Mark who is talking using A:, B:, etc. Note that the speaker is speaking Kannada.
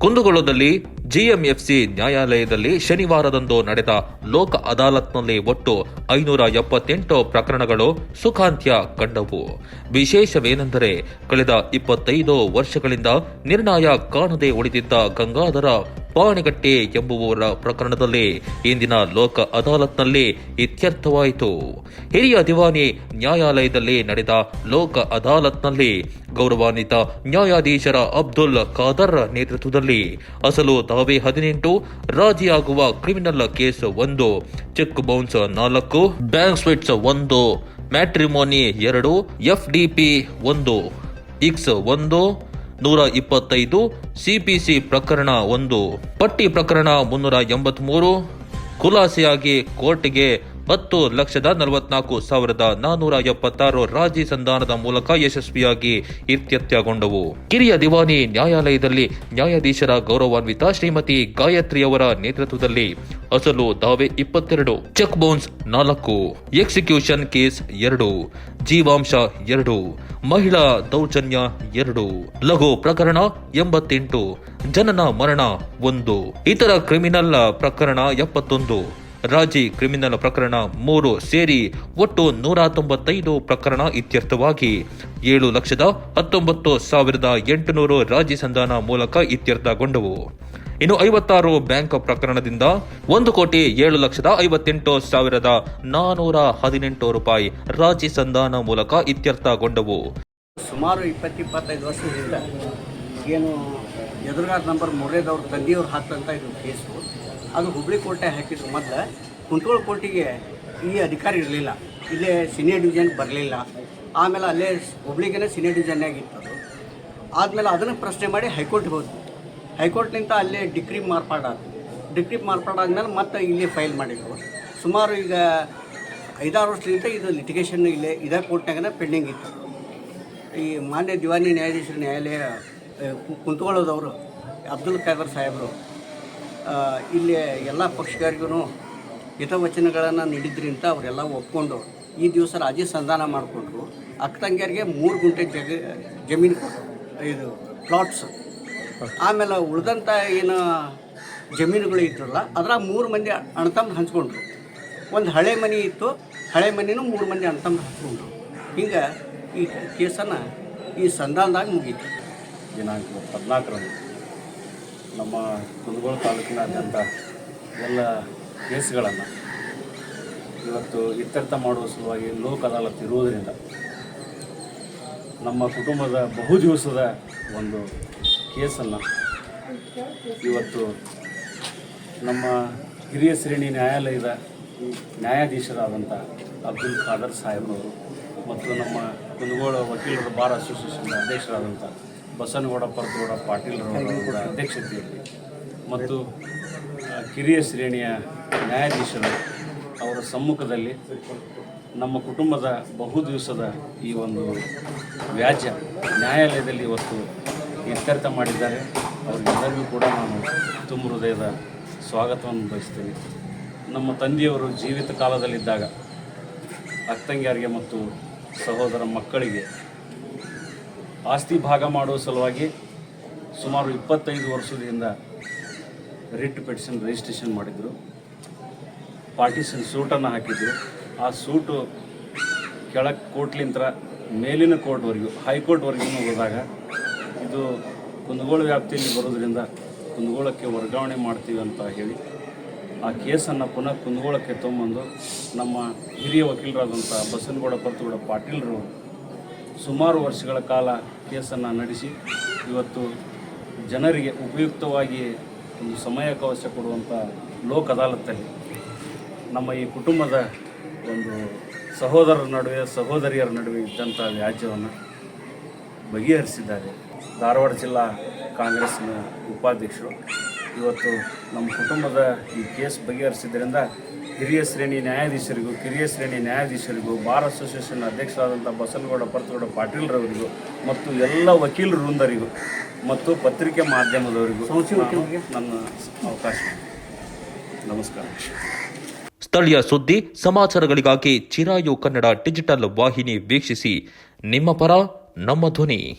A: ಕುಂದಗೋಳದಲ್ಲಿ ಜಿಎಂಎಫ್ಸಿ ನ್ಯಾಯಾಲಯದಲ್ಲಿ ಶನಿವಾರದಂದು ನಡೆದ ಲೋಕ ಅದಾಲತ್ನಲ್ಲಿ ಒಟ್ಟು ಐನೂರ ಎಪ್ಪತ್ತೆಂಟು ಪ್ರಕರಣಗಳು ಸುಖಾಂತ್ಯ ಕಂಡವು. ವಿಶೇಷವೇನೆಂದರೆ, ಕಳೆದ ಇಪ್ಪತ್ತೈದು ವರ್ಷಗಳಿಂದ ನಿರ್ಣಯ ಕಾಣದೆ ಉಳಿದಿದ್ದ ಗಂಗಾಧರ ಪಾಣಿಗಟ್ಟೆ ಎಂಬುವವರ ಪ್ರಕರಣದಲ್ಲಿ ಇಂದಿನ ಲೋಕ ಅದಾಲತ್ನಲ್ಲಿ ಇತ್ಯರ್ಥವಾಯಿತು. ಹಿರಿಯ ದಿವಾನಿ ನ್ಯಾಯಾಲಯದಲ್ಲಿ ನಡೆದ ಲೋಕ ಅದಾಲತ್ನಲ್ಲಿ ಗೌರವಾನ್ವಿತ ನ್ಯಾಯಾಧೀಶರ ಅಬ್ದುಲ್ ಖಾದರ್ ನೇತೃತ್ವದಲ್ಲಿ ಅಸಲು ದಾವೆ ಹದಿನೆಂಟು, ರಾಜಿಯಾಗುವ ಕ್ರಿಮಿನಲ್ ಕೇಸ್ ಒಂದು ಚೆಕ್ ಬೌನ್ಸ್ ನಾಲ್ಕು, ಬ್ಯಾಂಕ್ ಸ್ವಿಟ್ಸ್ ಒಂದು, ಮ್ಯಾಟ್ರಿಮೋನಿ ಎರಡು ಪಿ ಒಂದು, ಇಕ್ಸ್ ಒಂದು ನೂರ ಇಪ್ಪತ್ತೈದು ಸಿಪಿಸಿ ಪ್ರಕರಣ ಒಂದು. ಪಟ್ಟಿ ಪ್ರಕರಣ ಮುನ್ನೂರ ಎಂಬತ್ಮೂರು ಖುಲಾಸೆಯಾಗಿ ಕೋರ್ಟ್ಗೆ ಹತ್ತು ಲಕ್ಷದ ನಲವತ್ನಾಲ್ಕು ಸಾವಿರದ ನಾನೂರ ಎಪ್ಪತ್ತಾರು ರಾಜಿ ಸಂಧಾನದ ಮೂಲಕ ಯಶಸ್ವಿಯಾಗಿ ಇತ್ಯರ್ಥಗೊಂಡವು ಕಿರಿಯ ದಿವಾನಿ ನ್ಯಾಯಾಲಯದಲ್ಲಿ ನ್ಯಾಯಾಧೀಶರ ಗೌರವಾನ್ವಿತ ಶ್ರೀಮತಿ ಗಾಯತ್ರಿಯವರ ನೇತೃತ್ವದಲ್ಲಿ ಅಸಲು ದಾವೆ ಇಪ್ಪತ್ತೆರಡು ಚೆಕ್ ಬೌನ್ಸ್ ನಾಲ್ಕು, ಎಕ್ಸಿಕ್ಯೂಷನ್ ಕೇಸ್ ಎರಡು, ಜೀವಾಂಶ ಎರಡು, ಮಹಿಳಾ ದೌರ್ಜನ್ಯ ಎರಡು, ಲಘು ಪ್ರಕರಣ ಎಂಬತ್ತೆಂಟು, ಜನನ ಮರಣ ಒಂದು, ಇತರ ಕ್ರಿಮಿನಲ್ ಪ್ರಕರಣ ಎಪ್ಪತ್ತೊಂದು. ರಾಜಿ ಕ್ರಿಮಿನಲ್ ಪ್ರಕರಣ ಮೂರು ಸೇರಿ ಒಟ್ಟು ನೂರ ತೊಂಬತ್ತೈದು ಪ್ರಕರಣ ಇತ್ಯರ್ಥವಾಗಿ ಏಳು ಲಕ್ಷದ ಹತ್ತೊಂಬತ್ತು ಸಾವಿರದ ಎಂಟುನೂರು ರಾಜಿ ಸಂಧಾನ ಮೂಲಕ ಇತ್ಯರ್ಥಗೊಂಡವು. ಇನ್ನು ಐವತ್ತಾರು ಬ್ಯಾಂಕ್ ಪ್ರಕರಣದಿಂದ ಒಂದು ಕೋಟಿ ಏಳು ಲಕ್ಷದ ಐವತ್ತೆಂಟು ಸಾವಿರದ ನಾನೂರ ಹದಿನೆಂಟು ರೂಪಾಯಿ ರಾಜಿ ಸಂಧಾನ ಮೂಲಕ ಇತ್ಯರ್ಥಗೊಂಡವು.
B: ಸುಮಾರು ಇಪ್ಪತ್ತಿಪ್ಪತ್ತೈದು ವರ್ಷದಿಂದ ಏನು ಎದುರುಗಾರ ನಂಬರ್ ಮೂರನೇದವ್ರ ತಂದೆಯವ್ರು ಹಾಕ್ತಂತ ಇದು ಕೇಸು. ಅದು ಹುಬ್ಳಿ ಕೋರ್ಟೆ ಹಾಕಿದ್ರು ಮೊದಲು. ಕುಂಟೋಳ ಕೋರ್ಟಿಗೆ ಈ ಅಧಿಕಾರಿ ಇರಲಿಲ್ಲ. ಇಲ್ಲೇ ಸೀನಿಯರ್ ಡಿವಿಷನ್ ಬರಲಿಲ್ಲ. ಆಮೇಲೆ ಅಲ್ಲೇ ಹುಬ್ಳಿಗೇನೆ ಸೀನಿಯರ್ ಡಿವಿಷನ್ನಾಗ ಆಗಿತ್ತು ಅದು ಆದಮೇಲೆ ಅದನ್ನು ಪ್ರಶ್ನೆ ಮಾಡಿ ಹೈಕೋರ್ಟ್ಗೆ ಹೋದ್ವಿ. ಹೈಕೋರ್ಟ್ನಿಂದ ಅಲ್ಲೇ ಡಿಕ್ರಿ ಮಾರ್ಪಾಡಾದ ಡಿಕ್ರಿ ಮಾರ್ಪಾಡಾದ್ಮೇಲೆ ಮತ್ತೆ ಇಲ್ಲಿ ಫೈಲ್ ಮಾಡಿದ್ರು. ಸುಮಾರು ಈಗ ಐದಾರು ವರ್ಷದಿಂದ ಇದು ಲಿಟಿಗೇಷನ್ ಇಲ್ಲೇ, ಇದೇ ಕೋರ್ಟ್ನಾಗನೇ ಪೆಂಡಿಂಗ್ ಇತ್ತು. ಈ ಮಾನ್ಯ ದಿವಾನಿ ನ್ಯಾಯಾಧೀಶರ ನ್ಯಾಯಾಲಯ ಕುಂತ್ಕೊಳ್ಳೋದವರು ಅಬ್ದುಲ್ ಖಾದರ್ ಸಾಹೇಬರು ಇಲ್ಲಿ ಎಲ್ಲ ಪಕ್ಷಗಾರಿಗೂ ಹಿತವಚನಗಳನ್ನು ನೀಡಿದ್ರಿಂದ ಅವರೆಲ್ಲ ಒಪ್ಕೊಂಡು ಈ ದಿವಸ ರಾಜಿ ಸಂಧಾನ ಅಕ್ಕ ತಂಗಿಯರಿಗೆ ಮೂರು ಗುಂಟೆ ಜಗ, ಜಮೀನು. ಇದು ಪ್ಲಾಟ್ಸ್ ಆಮೇಲೆ ಉಳಿದಂಥ ಏನು ಜಮೀನುಗಳು ಇದ್ರಲ್ಲ ಅದರ ಮೂರು ಮಂದಿ ಅಣ್ತಮ್ಮ ಹಂಚ್ಕೊಂಡ್ರು. ಒಂದು ಹಳೆ ಮನೆ ಇತ್ತು, ಹಳೆ ಮನೆಯೂ ಮೂರು ಮಂದಿ ಅಣ್ತಮ್ಮ ಹಂಚ್ಕೊಂಡ್ರು. ಹಿಂಗೆ ಈ ಕೇಸನ್ನು ಈ ಸಂಧಾನದಾಗ ಮುಗೀತು.
C: ದಿನಾಂಕ ಹದಿನಾಲ್ಕರಂದು. ನಮ್ಮ ಕುಂದಗೋಳ ತಾಲೂಕಿನಾದ್ಯಂತ ಎಲ್ಲ ಕೇಸ್ಗಳನ್ನು ಇವತ್ತು ಇತ್ಯರ್ಥ ಮಾಡುವ ಸಲುವಾಗಿ ಲೋಕ ಅದಾಲತ್ ಇರುವುದರಿಂದ ನಮ್ಮ ಕುಟುಂಬದ ಬಹು ದಿವಸದ ಒಂದು ಕೇಸನ್ನು ಇವತ್ತು ನಮ್ಮ ಹಿರಿಯ ಶ್ರೇಣಿ ನ್ಯಾಯಾಲಯದ ನ್ಯಾಯಾಧೀಶರಾದಂಥ ಅಬ್ದುಲ್ ಖಾದರ್ ಸಾಹೇಬ್ರವರು ಮತ್ತು ನಮ್ಮ ಕುಂದಗೋಳ ವಕೀಲರ ಬಾರ್ ಅಸೋಸಿಯೇಷನ್ ಅಧ್ಯಕ್ಷರಾದಂಥ ಬಸನಗೌಡ ಪಾಟೀಲ್ ಪಾಟೀಲ್ರವರ ಅಧ್ಯಕ್ಷತೆಯಲ್ಲಿ. ಮತ್ತು ಕಿರಿಯ ಶ್ರೇಣಿಯ ನ್ಯಾಯಾಧೀಶರು ಅವರ ಸಮ್ಮುಖದಲ್ಲಿ ನಮ್ಮ ಕುಟುಂಬದ ಬಹು ದಿವಸದ ಈ ಒಂದು ವ್ಯಾಜ್ಯ ನ್ಯಾಯಾಲಯದಲ್ಲಿ ಇವತ್ತು ಇತ್ಯರ್ಥ ಮಾಡಿದ್ದಾರೆ. ಅವರಿಗೆಲ್ಲರಿಗೂ ಕೂಡ ನಾನು ತುಂಬ ಹೃದಯದ ಸ್ವಾಗತವನ್ನು ಬಯಸ್ತೇನೆ. ನಮ್ಮ ತಂದೆಯವರು ಜೀವಿತ ಕಾಲದಲ್ಲಿದ್ದಾಗ ಅಕ್ಕಂಗ್ಯಾರಿಗೆ ಮತ್ತು ಸಹೋದರ ಮಕ್ಕಳಿಗೆ ಆಸ್ತಿ ಭಾಗ ಮಾಡುವ ಸಲುವಾಗಿ ಸುಮಾರು ಇಪ್ಪತ್ತೈದು ವರ್ಷದಿಂದ ರಿಟ್ ಪೆಟಿಷನ್ ರಿಜಿಸ್ಟ್ರೇಷನ್ ಮಾಡಿದರು. ಪಾರ್ಟಿಷನ್ ಸೂಟನ್ನು ಹಾಕಿದ್ರು. ಆ ಸೂಟು ಕೆಳ ಕೋರ್ಟ್ಲಿಂತ ಮೇಲಿನ ಕೋರ್ಟ್ವರೆಗೂ, ಹೈಕೋರ್ಟ್ವರೆಗೂ ಹೋದಾಗ ಇದು ಕುಂದಗೋಳ ವ್ಯಾಪ್ತಿಯಲ್ಲಿ ಬರೋದ್ರಿಂದ ಕುಂದಗೋಳಕ್ಕೆ ವರ್ಗಾವಣೆ ಮಾಡ್ತೀವಿ ಅಂತ ಹೇಳಿ ಆ ಕೇಸನ್ನು ಪುನಃ ಕುಂದಗೋಳಕ್ಕೆ ತೊಗೊಂಬಂದು ನಮ್ಮ ಹಿರಿಯ ವಕೀಲರಾದಂಥ ಬಸನಗೌಡ ಪರ್ತಗೌಡ ಪಾಟೀಲ್ರು ಸುಮಾರು ವರ್ಷಗಳ ಕಾಲ ಕೇಸನ್ನು ನಡೆಸಿ ಇವತ್ತು ಜನರಿಗೆ ಉಪಯುಕ್ತವಾಗಿ ಒಂದು ಸಮಯ ಸಮಯಾವಕಾಶ ಕೊಡುವಂಥ ಲೋಕ್ ಅದಾಲತ್ತಲ್ಲಿ ನಮ್ಮ ಈ ಕುಟುಂಬದ ಒಂದು ಸಹೋದರರ ನಡುವೆ, ಸಹೋದರಿಯರ ನಡುವೆ ಇದ್ದಂಥ ವ್ಯಾಜ್ಯವನ್ನು ಬಗೆಹರಿಸಿದ್ದಾರೆ. ಧಾರವಾಡ ಜಿಲ್ಲಾ ಕಾಂಗ್ರೆಸ್ನ ಉಪಾಧ್ಯಕ್ಷರು. ಇವತ್ತು ನಮ್ಮ ಕುಟುಂಬದ ಈ ಕೇಸ್ ಬಗೆಹರಿಸಿದ್ದರಿಂದ ಹಿರಿಯ ಶ್ರೇಣಿ ನ್ಯಾಯಾಧೀಶರಿಗೂ ಕಿರಿಯ ಶ್ರೇಣಿ ನ್ಯಾಯಾಧೀಶರಿಗೂ ಬಾರ್ ಅಸೋಸಿಯೇಷನ್ ಅಧ್ಯಕ್ಷರಾದಂಥ ಬಸನಗೌಡ ಪರ್ತಗೌಡ ಪಾಟೀಲ್ರವರಿಗೂ ಮತ್ತು ಎಲ್ಲ ವಕೀಲ ವೃಂದರಿಗೂ ಮತ್ತು ಪತ್ರಿಕೆ ಮಾಧ್ಯಮದವರಿಗೂ ನಾನು ನನ್ನ ಅವಕಾಶ ನಮಸ್ಕಾರ.
A: ಸ್ಥಳೀಯ ಸುದ್ದಿ ಸಮಾಚಾರಗಳಿಗಾಗಿ ಚಿರಾಯು ಕನ್ನಡ ಡಿಜಿಟಲ್ ವಾಹಿನಿ ವೀಕ್ಷಿಸಿ. ನಿಮ್ಮ ಪರ ನಮ್ಮ ಧ್ವನಿ.